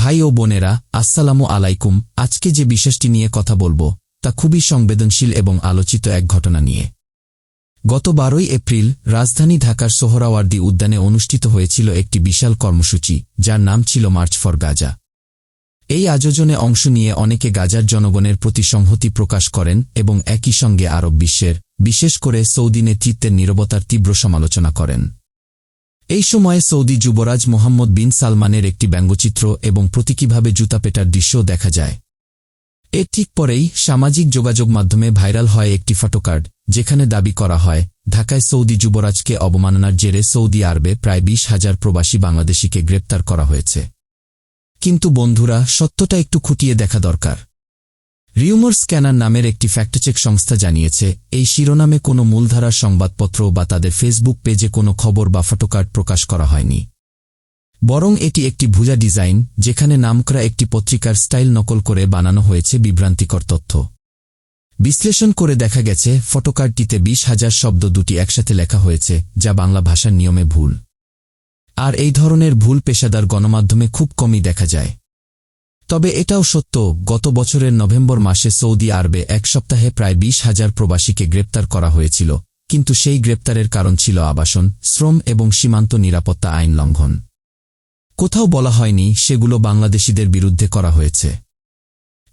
ভাই ও বোনেরা, আসসালামু আলাইকুম। আজকে যে বিশেষটি নিয়ে কথা বলব, তা খুবই সংবেদনশীল এবং আলোচিত এক ঘটনা নিয়ে। গত বারোই এপ্রিল, রাজধানী ঢাকার সোহরাওয়ার্দী উদ্যানে অনুষ্ঠিত হয়েছিল একটি বিশাল কর্মসূচি, যার নাম ছিল মার্চ ফর গাজা। এই আয়োজনে অংশ নিয়ে অনেকে গাজার জনগণের প্রতি সংহতি প্রকাশ করেন এবং একই সঙ্গে আরব বিশ্বের, বিশেষ করে সৌদি নেতৃত্বের নীরবতার তীব্র সমালোচনা করেন। এই সময়ে সৌদি যুবরাজ মোহাম্মদ বিন সালমানের একটি ব্যঙ্গচিত্র এবং প্রতীকীভাবে জুতা পেটার দৃশ্যও দেখা যায়। এর ঠিক পরেই সামাজিক যোগাযোগ মাধ্যমে ভাইরাল হয় একটি ফটোকার্ড, যেখানে দাবি করা হয়, ঢাকায় সৌদি যুবরাজকে অবমাননার জেরে সৌদি আরবে প্রায় বিশ হাজার প্রবাসী বাংলাদেশিকে গ্রেপ্তার করা হয়েছে। কিন্তু বন্ধুরা, সত্যটা একটু খুঁটিয়ে দেখা দরকার। রিউমার স্ক্যানার নামের একটি ফ্যাক্টচেক সংস্থা জানিয়েছে, এই শিরোনামে কোনো মূলধারার সংবাদপত্র বা তাদের ফেসবুক পেজে কোনো খবর বা ফটোকার্ড প্রকাশ করা হয়নি। বরং এটি একটি ভুজা ডিজাইন, যেখানে নামকরা একটি পত্রিকার স্টাইল নকল করে বানানো হয়েছে বিভ্রান্তিকর তথ্য। বিশ্লেষণ করে দেখা গেছে ফটোকার্ডটিতে বিশ হাজার শব্দ দুটি একসাথে লেখা হয়েছে, যা বাংলা ভাষার নিয়মে ভুল। আর এই ধরনের ভুল পেশাদার গণমাধ্যমে খুব কমই দেখা যায়। তবে এটাও সত্য, গত বছরের নভেম্বর মাসে সৌদি আরবে এক সপ্তাহে প্রায় বিশ হাজার প্রবাসীকে গ্রেপ্তার করা হয়েছিল, কিন্তু সেই গ্রেপ্তারের কারণ ছিল আবাসন, শ্রম এবং সীমান্ত নিরাপত্তা আইন লঙ্ঘন। কোথাও বলা হয়নি সেগুলো বাংলাদেশিদের বিরুদ্ধে করা হয়েছে।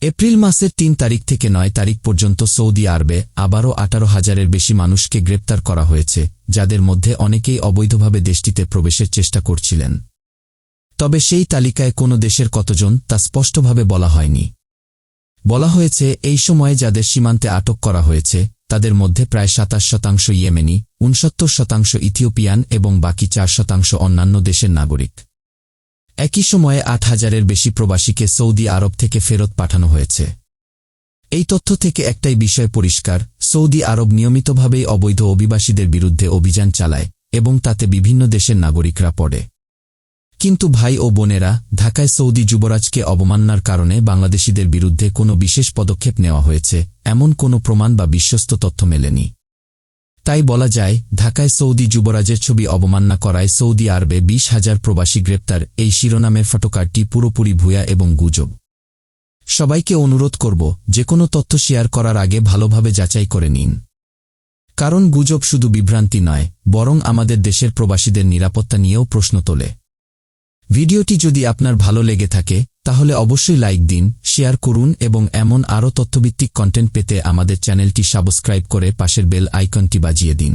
এপ্রিল মাসের তিন তারিখ থেকে নয় তারিখ পর্যন্ত সৌদি আরবে আবারও আঠারো হাজারের বেশি মানুষকে গ্রেপ্তার করা হয়েছে, যাদের মধ্যে অনেকেই অবৈধভাবে দেশটিতে প্রবেশের চেষ্টা করছিলেন। তবে সেই তালিকায় কোনো দেশের কতজন তা স্পষ্টভাবে বলা হয়নি। বলা হয়েছে, এই সময়ে যাদের সীমান্তে আটক করা হয়েছে, তাদের মধ্যে প্রায় সাতাশ শতাংশ ইয়েমেনি উনসত্তর শতাংশ ইথিওপিয়ান এবং বাকি চার শতাংশ অন্যান্য দেশের নাগরিক। একই সময়ে আট হাজারের বেশি প্রবাসীকে সৌদি আরব থেকে ফেরত পাঠানো হয়েছে। এই তথ্য থেকে একটাই বিষয় পরিষ্কার, সৌদি আরব নিয়মিতভাবেই অবৈধ অভিবাসীদের বিরুদ্ধে অভিযান চালায় এবং তাতে বিভিন্ন দেশের নাগরিকরা পড়ে। কিন্তু ভাই ও বোনেরা, ঢাকায় সৌদি যুবরাজকে অবমাননার কারণে বাংলাদেশিদের বিরুদ্ধে কোনো বিশেষ পদক্ষেপ নেওয়া হয়েছে, এমন কোনো প্রমাণ বা বিশ্বস্ত তথ্য মেলেনি। তাই বলা যায়, ঢাকায় সৌদি যুবরাজের ছবি অবমাননা করায় সৌদি আরবে বিশ হাজার প্রবাসী গ্রেপ্তার, এই শিরোনামের ফটোকার্ডটি পুরোপুরি ভূয়া এবং গুজব। সবাইকে অনুরোধ করব যে কোনো তথ্য শেয়ার করার আগে ভালোভাবে যাচাই করে নিন। কারণ গুজব শুধু বিভ্রান্তি নয়, বরং আমাদের দেশের প্রবাসীদের নিরাপত্তা নিয়েও প্রশ্ন তোলে। ভিডিওটি যদি আপনার ভালো লেগে থাকে, তাহলে অবশ্যই লাইক দিন, শেয়ার করুন এবং এমন আরও তথ্যভিত্তিক কন্টেন্ট পেতে আমাদের চ্যানেলটি সাবস্ক্রাইব করে পাশের বেল আইকনটি বাজিয়ে দিন।